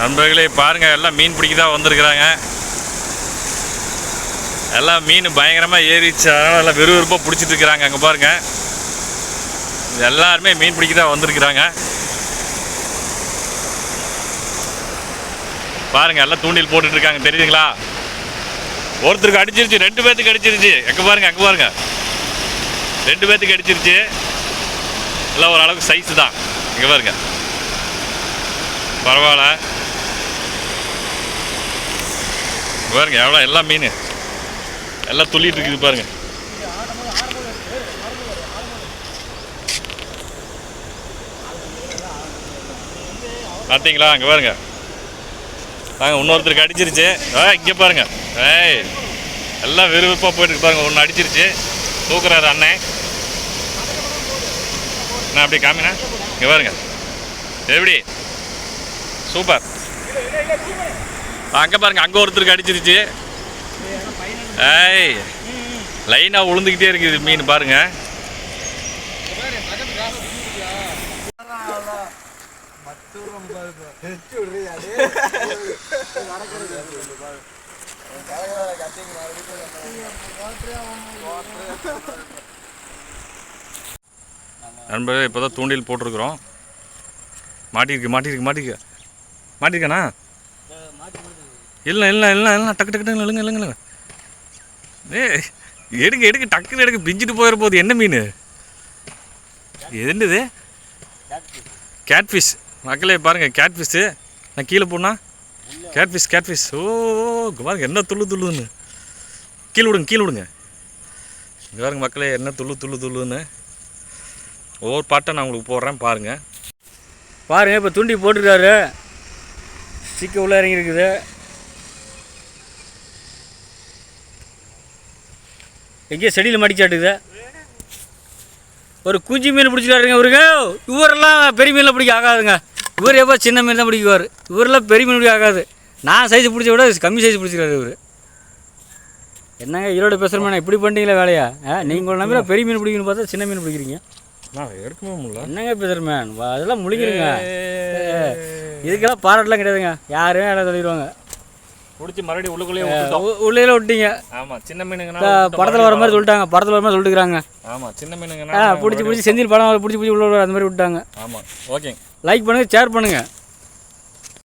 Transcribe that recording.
நண்பர்களே பாருங்க எல்லாம் மீன் பிடிக்க தான் வந்திருக்கிறாங்க. எல்லாம் மீன் பயங்கரமாக ஏறிச்சு அதனால் எல்லாம் விறுவிறுப்பாக பிடிச்சிட்டு இருக்கிறாங்க அங்கே பாருங்க. எல்லாருமே மீன் பிடிக்க தான் வந்திருக்கிறாங்க. பாருங்க எல்லாம் தூண்டில் போட்டுட்டு இருக்காங்க. தெரியுதுங்களா? ஒருத்தருக்கு அடிச்சிருச்சு ரெண்டு பேர்த்துக்கு அடிச்சிருச்சு. எங்கே பாருங்க அங்கே பாருங்க. ரெண்டு பேர்த்துக்கு அடிச்சிருச்சு. எல்லாம் ஓரளவுக்கு சைஸு தான். இங்கே பாருங்க. பரவாயில்ல இங்க பாருங்க எவ்வளோ எல்லாம் மீன். எல்லாம் துள்ளிட்டு இருக்குது பாருங்க. பார்த்தீங்களா அங்கே பாருங்க. நாங்கள் இன்னொருத்தருக்கு அடிச்சிருச்சு. ஆ இங்கே பாருங்க. ஏய் எல்லாம் விறுவிறுப்பாக போயிட்டு பாருங்க. ஒன்று அடிச்சிருச்சு. தூக்குறாரு அண்ணன். நான் அப்படியே காமினா இங்கே பாருங்க. எப்படி? சூப்பர். அங்கே பாருங்கள் அங்கே ஒருத்தருக்கு அடிச்சிருச்சு. ஏய் லைனாக உளுந்துக்கிட்டே இருக்குது மீன் பாருங்க. நண்பர்களே இப்போ தான் தூண்டில் போட்டிருக்கிறோம். மாட்டிருக்கு மாட்டிருக்கு மாட்டிருக்க மாட்டிருக்காண்ணா இல்லை இல்லை இல்லை இல்லை டக்கு டக்கு டக்கு இல்லைங்க இல்லைங்க ஏ எடுங்க எடுங்க டக்குன்னு எடுங்க பிஞ்சிட்டு போயிட போகுது என்ன மீன்? இது என்னது? கேட்ஃபிஷ் மக்களே பாருங்கள் கேட்ஃபிஷ்ஷு நான் கீழே போனா? கேட்ஃபிஷ் கேட்ஃபிஷ் ஓ இங்க பாருங்க என்ன துள்ளு துள்ளுன்னு. கீழே விடுங்க கீழே விடுங்க. இங்க பாருங்க மக்களே என்ன துள்ளு துள்ளு துள்ளுன்னு. ஒவ்வொரு பாட்டை நான் உங்களுக்கு போடுறேன் பாருங்கள் பாருங்கள் இப்போ துண்டி போட்டுருக்காரு சிக்க உள்ள இறங்கியிருக்குது. எங்கேயோ செடியில் மடிச்சாட்டுக்குது. ஒரு குஞ்சு மீன் பிடிச்சிட்டாருங்க இவருங்க இவரெல்லாம் பெரிய மீனில் பிடிக்க ஆகாதுங்க. இவர் எப்போ சின்ன மீன் தான் பிடிக்குவார்? இவரெல்லாம் பெரிய மீன் பிடிக்க ஆகாது. நான் சைஸ் பிடிச்ச விட கம்மி சைஸ் பிடிச்சிருக்காரு இவர். என்னங்க ஈரோடு பேசுகிறோமே இப்படி பண்ணிட்டீங்களா வேலையா? ஆ நீங்கள் நம்பி பெரிய மீன் பிடிக்கணும்னு பார்த்தா சின்ன மீன் பிடிக்கிறீங்க. எடுக்கவே முடியல. என்னங்க பேசுகிறேன் அதெல்லாம் முழிக்கிறீங்க. இதுக்கெல்லாம் பாராட்டலாம் கிடையாதுங்க. யாருமே இடம் சொல்லிடுவாங்க. பிடிச்சி மறுபடியும் உள்ளுக்குள்ளேயே உள்ளே விட்டீங்க. ஆமா சின்ன மீனுங்கன்னா படத்தில் வர மாதிரி சொல்லிட்டாங்க படத்தில் வர மாதிரி சொல்லிட்டுக்கிறாங்க. ஆமா சின்ன மீனுங்கன்னா பிடிச்சி பிடிச்சி செந்தில் படம் பிடிச்சி பிடிச்சி உள்ள அந்த மாதிரி விட்டாங்க ஆமா ஓகேங்க. லைக் பண்ணுங்கள் ஷேர் பண்ணுங்கள்